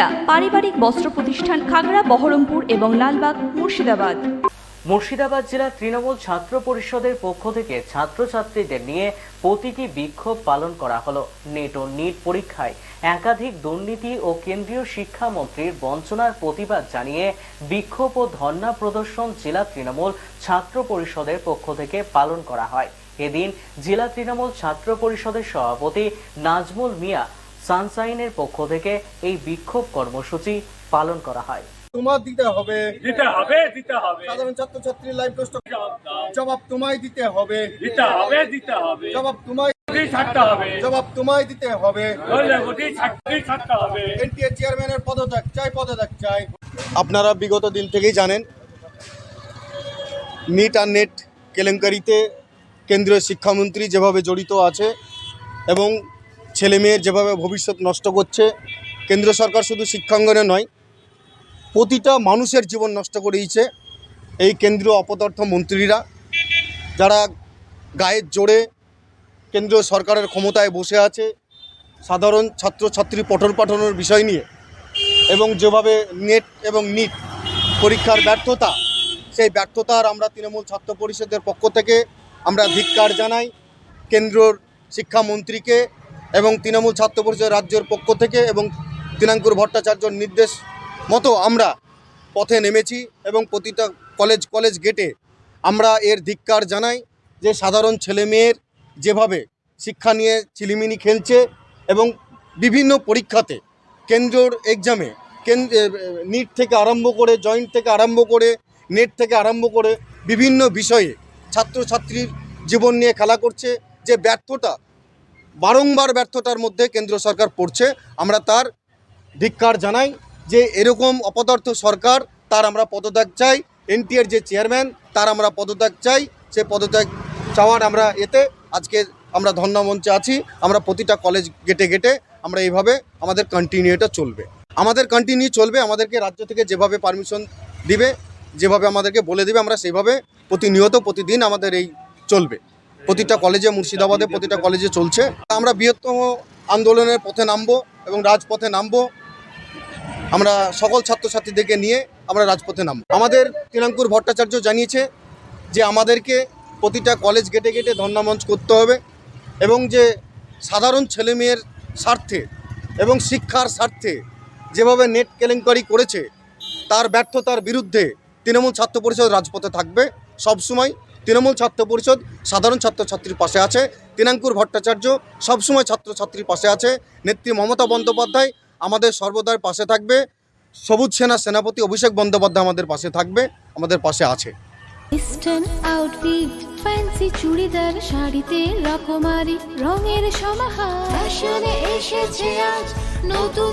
সুনিতা পারিবারিক বস্ত্র প্রতিষ্ঠান খাগড়া, বহরমপুর এবং লালবাগ, মুর্শিদাবাদ। মুর্শিদাবাদ জেলা তৃণমূল ছাত্র পরিষদের পক্ষ থেকে ছাত্রছাত্রীদের নিয়ে প্রতীকী বিক্ষোভ পালন করা হলো। নেট ও নিট পরীক্ষায় একাধিক দুর্নীতি ও কেন্দ্রীয় শিক্ষামন্ত্রীর বঞ্চনার প্রতিবাদ জানিয়ে বিক্ষোভ ও ধর্ণা প্রদর্শন জেলা তৃণমূল ছাত্র পরিষদের পক্ষ থেকে পালন করা হয়। এদিন জেলা তৃণমূল ছাত্র পরিষদের সভাপতি নাজমুল মিয়া সানসাইনের পক্ষ থেকে এই বিক্ষোভ কর্মসূচি পালন করা হয়। তোমার দিতে হবে। দিতে হবে দিতে হবে। সাধারণ ছাত্রছাত্রীর লাইফ কষ্ট জবাব তোমায় দিতে হবে। দিতে হবে দিতে হবে। জবাব তোমায় ছাড়তে হবে। জবাব তোমায় দিতে হবে। বললে গুটি ছাড়তে ছাড়তে হবে। এনটিএ চেয়ারম্যানের পদত্যাগ চাই পদত্যাগ চাই। আপনারা বিগত দিন থেকেই জানেন নিট আর নেট কেলেঙ্কারিতে কেন্দ্রীয় শিক্ষামন্ত্রী যেভাবে জড়িত আছে এবং ছেলেমেয়ের যেভাবে ভবিষ্যৎ নষ্ট করছে, কেন্দ্র সরকার শুধু শিক্ষাঙ্গনে নয়, প্রতিটা মানুষের জীবন নষ্ট করে দিয়েছে এই কেন্দ্রীয় অপদার্থ মন্ত্রীরা, যারা গায়ের জোরে কেন্দ্রীয় সরকারের ক্ষমতায় বসে আছে, সাধারণ ছাত্রছাত্রী পঠন পাঠনের বিষয় নিয়ে, এবং যেভাবে নেট এবং নিট পরীক্ষার ব্যর্থতা, সেই ব্যর্থতার আমরা তৃণমূল ছাত্র পরিষদের পক্ষ থেকে আমরা ধিক্কার জানাই, কেন্দ্রর শিক্ষামন্ত্রীকে এবং তৃণমূল ছাত্র পরিষদ রাজ্যের পক্ষ থেকে এবং তৃণাঙ্কুর ভট্টাচার্যর নির্দেশ মতো আমরা পথে নেমেছি এবং প্রতিটা কলেজ কলেজ গেটে আমরা এর ধিক্কার জানাই যে সাধারণ ছেলে মেয়ের যেভাবে শিক্ষা নিয়ে চিলিমিনি খেলছে এবং বিভিন্ন পরীক্ষাতে কেন্দ্রর এক্সামে নিট থেকে আরম্ভ করে জয়েন্ট থেকে আরম্ভ করে নেট থেকে আরম্ভ করে বিভিন্ন বিষয়ে ছাত্রছাত্রীর জীবন নিয়ে খেলা করছে, যে ব্যর্থতা বারংবার ব্যর্থতার মধ্যে কেন্দ্র সরকার পড়ছে। আমরা তার ধিক্কার জানাই যে এরকম অপদার্থ সরকার, তার আমরা পদত্যাগ চাই। এনটিএর যে চেয়ারম্যান, তার আমরা পদত্যাগ চাই। সে পদত্যাগ চাওয়ার আমরা এতে আজকে আমরা ধর্ণা মঞ্চে আছি। আমরা প্রতিটা কলেজ গেটে গেটে আমরা এইভাবে আমাদের কন্টিনিউটা চলবে। আমাদের কন্টিনিউ চলবে, আমাদেরকে রাজ্য থেকে যেভাবে পারমিশন দিবে, যেভাবে আমাদেরকে বলে দিবে, আমরা সেইভাবে প্রতিনিয়ত প্রতিদিন আমাদের এই চলবে। প্রতিটা কলেজে, মুর্শিদাবাদে প্রতিটা কলেজে চলছে। আমরা বৃহত্তম আন্দোলনের পথে নামবো এবং রাজপথে নামবো। আমরা সকল ছাত্রছাত্রীদেরকে নিয়ে আমরা রাজপথে নামবো। আমাদের তৃণাঙ্কুর ভট্টাচার্য জানিয়েছে যে আমাদেরকে প্রতিটা কলেজ গেটে গেটে ধর্ণামঞ্চ করতে হবে এবং যে সাধারণ ছেলেমেয়ের স্বার্থে এবং শিক্ষার স্বার্থে যেভাবে নেট কেলেঙ্কারি করেছে, তার ব্যর্থতার বিরুদ্ধে তৃণমূল ছাত্র পরিষদ রাজপথে থাকবে। সবসময় তৃণমূল ছাত্র পরিষদ, সাধারণ ছাত্রছাত্রীর পাশে আছে। তিনাঙ্কুর ভট্টাচার্য সবসময় ছাত্রছাত্রীর পাশে আছে। নেত্রী মমতা বন্দ্যোপাধ্যায় আমাদের সর্বদার পাশে থাকবে। সবুজ সেনা সেনাপতি অভিষেক বন্দ্যোপাধ্যায় আমাদের পাশে থাকবে, আমাদের পাশে আছে। ইস্টার্ন আউটফিট ফ্যান্সি চুড়িদার, শাড়িতে রকমারি, রঙের সমাহার। ফ্যাশনে এসেছে আজ নতুন